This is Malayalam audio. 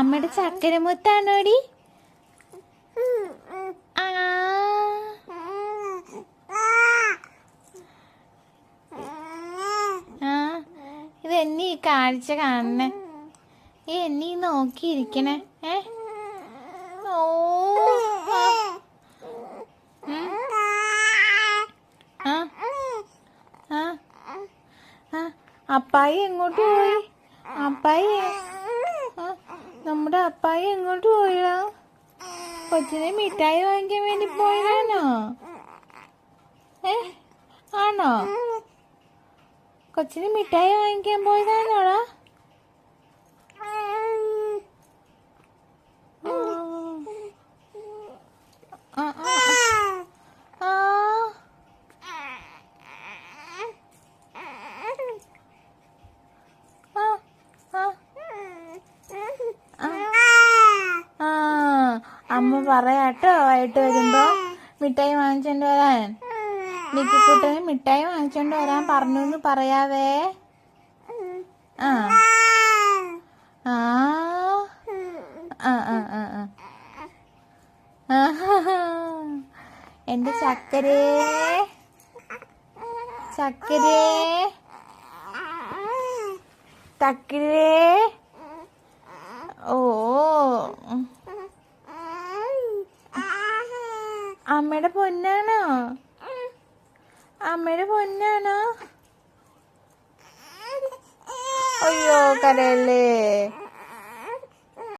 അമ്മയുടെ ചക്കരമുത്താണോടി മുത്താണോടി? ഇതെന്നീ കാഴ്ച കാണണേ ഈ എന്നീ നോക്കിയിരിക്കണേ. ഏ? അപ്പായി എങ്ങോട്ട് പോയി? അപ്പായി. നമ്മുടെ അപ്പായി എങ്ങോട്ട് പോയിടാ? കൊച്ചിനെ മിഠായി വാങ്ങിക്കാൻ വേണ്ടി പോയതാണോ? ഏ? ആണോ? കൊച്ചിന് മിഠായി വാങ്ങിക്കാൻ പോയതാണോടാ? ആ ആ ആ ആ ആ ആ അമ്മ പറയാട്ടോ വൈകിട്ട് വരുമ്പോ മിഠായി വാങ്ങിച്ചോണ്ട് വരാൻ. മിക്കിക്കുട്ടന് മിഠായി വാങ്ങിച്ചോണ്ട് വരാൻ പറഞ്ഞു എന്ന് പറയാവേ. ആ. ആ. ആ ആ ആ ആ. എന്റെ ചക്കരേ. ചക്കരേ. തക്കരേ. ഓ. അമ്മയുടെ പൊന്നാണോ? അമ്മയുടെ പൊന്നാണോ? അയ്യോ കരയല്ലേ?